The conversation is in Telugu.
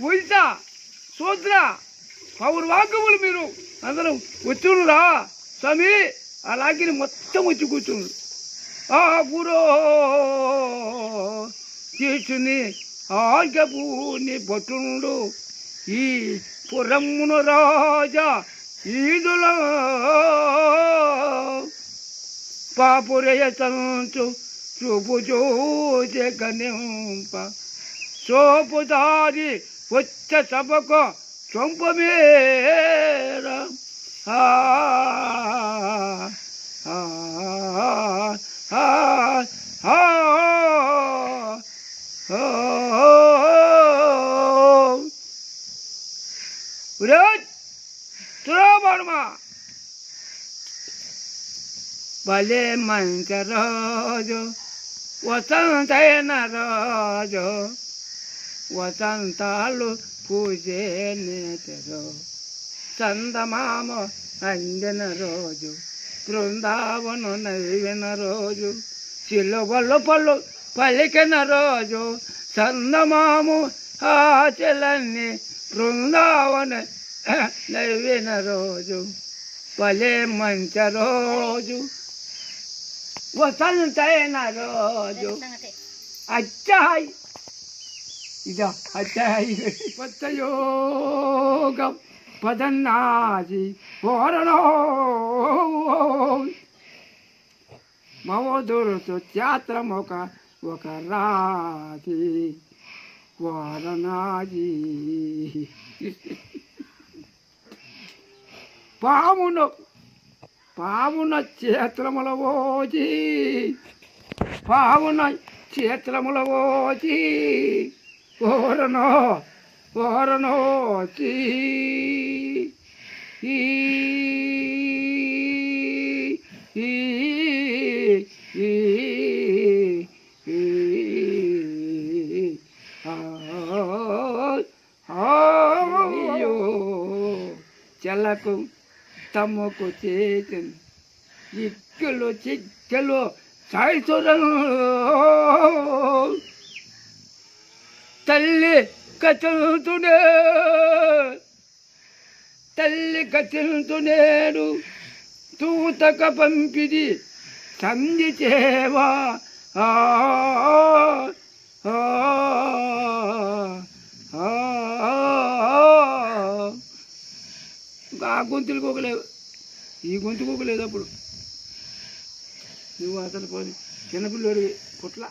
ఉయిత పౌరు పౌర్వాకములు మీరు అందరం వచ్చిండ్రా స్వామి అలాగే మొత్తం వచ్చి కూర్చుండ్రు ఆ గురో చేసుని ఆర్గపూని భటునుడు ఈ పురమ్మును రాజా ఈదుల పాపురయ తంతు చూపు చూసే కనింప సోపుదారి వచ్చ సభకు చొంపమేర ఆ తురాబడమా భలే మంచి రోజు. వసంతైన రోజు. వసంతాలు పూజే నేతరు చందమామ అందిన రోజు బృందావను నవ్విన రోజు చిలువలు పళ్ళు పలికిన రోజు చందమాము ఆచలన్ని బృందావన నవ్విన రోజు భలే మంచి రోజు వసంతైన రోజు. అచ్చాయ్ ఇదా అచ్చాయ్ పచ్చయోగం పదన్నాజి ఓరణో మమోదురుతు త్యాత్రం ఒక ఒక రాతి వారణాది పామును పావున క్షేత్రముల ఓచి పావున క్షేత్రముల ఓచి ఓరనో ఓరనోచి ఈ ఈ ఈ ఈ ఆ అయ్యో చెలకు తమకు చేసిన ఇక్కలు చిక్కలు సాయిసురలు తల్లి కచలుతునే తల్లి కచలుతునేడు తూతక పంపిది సంధి చేవా ఆ ఆ, ఇంకా గొంతులు కోకలేవు ఈ గొంతు కోకలేదు అప్పుడు. నువ్వు అసలు పోని చిన్నపిల్లోడివి పుట్ల.